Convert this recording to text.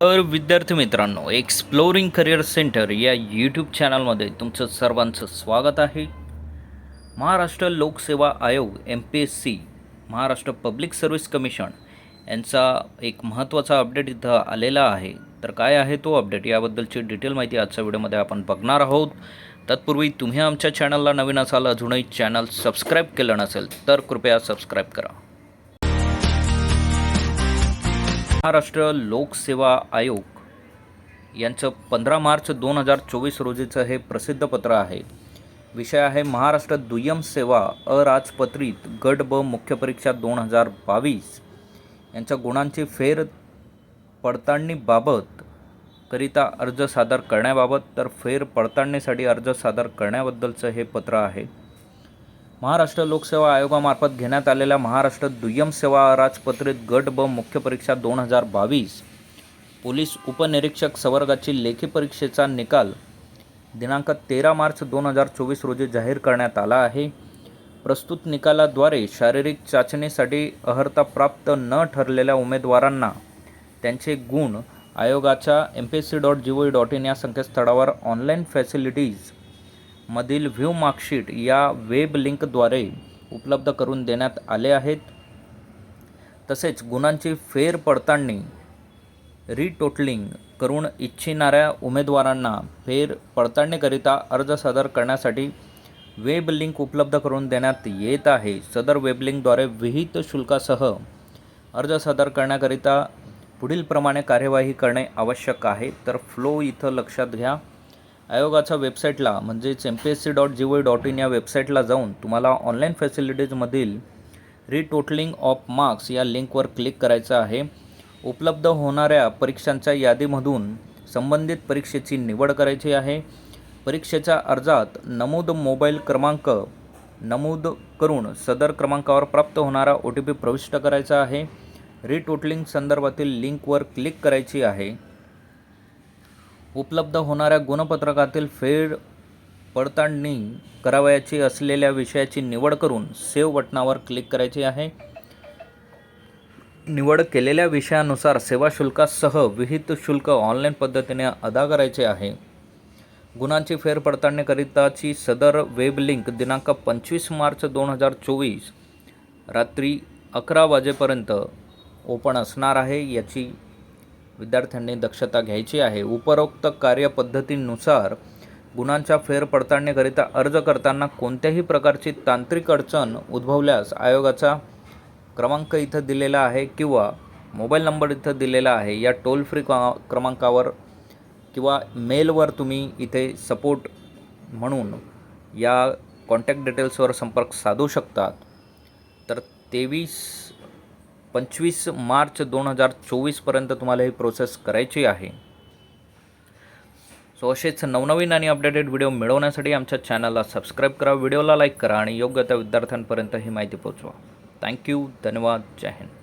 तर विद्यार्थी मित्रांनो एक्सप्लोरिंग करिअर सेंटर या यूट्यूब चॅनलमध्ये तुमचं सर्वांचं स्वागत आहे. महाराष्ट्र लोकसेवा आयोग M P S C Maharashtra public service commission यांचा एक महत्त्वाचा अपडेट इथं आलेला आहे. तर काय आहे तो अपडेट याबद्दलची डिटेल माहिती आजच्या व्हिडिओमध्ये आपण बघणार आहोत. तत्पूर्वी तुम्ही आमच्या चॅनलला नवीन असाल अजूनही चॅनल सबस्क्राईब केलं नसेल तर कृपया सबस्क्राईब करा. महाराष्ट्र लोकसेवा आयोग यांचं पंधरा मार्च दोन हजार चोवीस रोजीचं हे प्रसिद्ध पत्र आहे. विषय आहे महाराष्ट्र दुय्यम सेवा अराजपत्रित गट ब मुख्य परीक्षा दोन हजार बावीस. यांच्या गुणांची फेर पडताळणीबाबत करिता अर्ज सादर करण्याबाबत तर फेर पडताळणीसाठी अर्ज सादर करण्याबद्दलचं हे पत्र आहे. महाराष्ट्र लोकसेवा आयोगामार्फत घेण्यात आलेल्या महाराष्ट्र दुय्यम सेवा राजपत्रित गट ब मुख्य परीक्षा दोन हजार बावीस. पोलीस उपनिरीक्षक संवर्गाची लेखी परीक्षेचा निकाल दिनांक तेरा मार्च दोन हजार चोवीस रोजी जाहीर करण्यात आला आहे. प्रस्तुत निकालाद्वारे शारीरिक चाचणीसाठी अर्हता प्राप्त न ठरलेल्या उमेदवारांना त्यांचे गुण आयोगाच्या M P S C dot G O dot in या संकेतस्थळावर ऑनलाईन फॅसिलिटीज मधील व्ह्यू मार्कशीट या वेब लिंकद्वारे उपलब्ध करून देण्यात आले आहेत. तसेच गुणांची फेर पडताळणी रिटोटलिंग करून इच्छिणाऱ्या उमेदवारांना फेर पडताळणीकरिता अर्ज सादर करण्यासाठी वेब लिंक उपलब्ध करून देण्यात येत आहे. सदर वेब लिंकद्वारे विहित शुल्कासह अर्ज सादर करण्याकरिता पुढीलप्रमाणे कार्यवाही करणे आवश्यक आहे. तर फ्लो इथं लक्षात घ्या. आयोगाच्या वेबसाईटला म्हणजेच M P S C dot G O dot in या वेबसाईटला जाऊन तुम्हाला ऑनलाईन फॅसिलिटीजमधील रिटोटलिंग ऑफ मार्क्स या लिंकवर क्लिक करायचं आहे. उपलब्ध होणाऱ्या परीक्षांच्या यादीमधून संबंधित परीक्षेची निवड करायची आहे. परीक्षेच्या अर्जात नमूद मोबाईल क्रमांक नमूद करून सदर क्रमांकावर प्राप्त होणारा ओ टी पी प्रविष्ट करायचा आहे. रिटोटलिंग संदर्भातील लिंकवर क्लिक करायची आहे. उपलब्ध होणाऱ्या गुणपत्रकातील फेर पडताळणी करावयाची असलेल्या विषयाची निवड करून सेव्ह बटणावर क्लिक करायची आहे. निवड केलेल्या विषयानुसार सेवा शुल्कासह विहित शुल्क ऑनलाईन पद्धतीने अदा करायचे आहे. गुणांची फेरपडताळणीकरिताची सदर वेब लिंक दिनांक पंचवीस मार्च दोन हजार चोवीस रात्री अकरा वाजेपर्यंत ओपन असणार आहे याची विद्यार्थ्यांनी दक्षता घ्यायची आहे. उपरोक्त कार्यपद्धतीनुसार गुणांच्या फेरपडताळणीकरिता अर्ज करताना कोणत्याही प्रकारची तांत्रिक अडचण उद्भवल्यास आयोगाचा क्रमांक इथं दिलेला आहे किंवा मोबाईल नंबर इथं दिलेला आहे. या टोल फ्री क्रमांकावर किंवा मेलवर तुम्ही इथे सपोर्ट म्हणून या कॉन्टॅक्ट डिटेल्सवर संपर्क साधू शकतात. तर तेवीस पंचवीस मार्च दोन हजार चोवीसपर्यंत तुम्हाला ही प्रोसेस करायची आहे. सो असेच नवनवीन आणि अपडेटेड व्हिडिओ मिळवण्यासाठी आमच्या चॅनलला सबस्क्राईब करा व्हिडिओला लाईक करा आणि योग्य त्या विद्यार्थ्यांपर्यंत ही माहिती पोहोचवा. थँक्यू धन्यवाद. जय हिंद.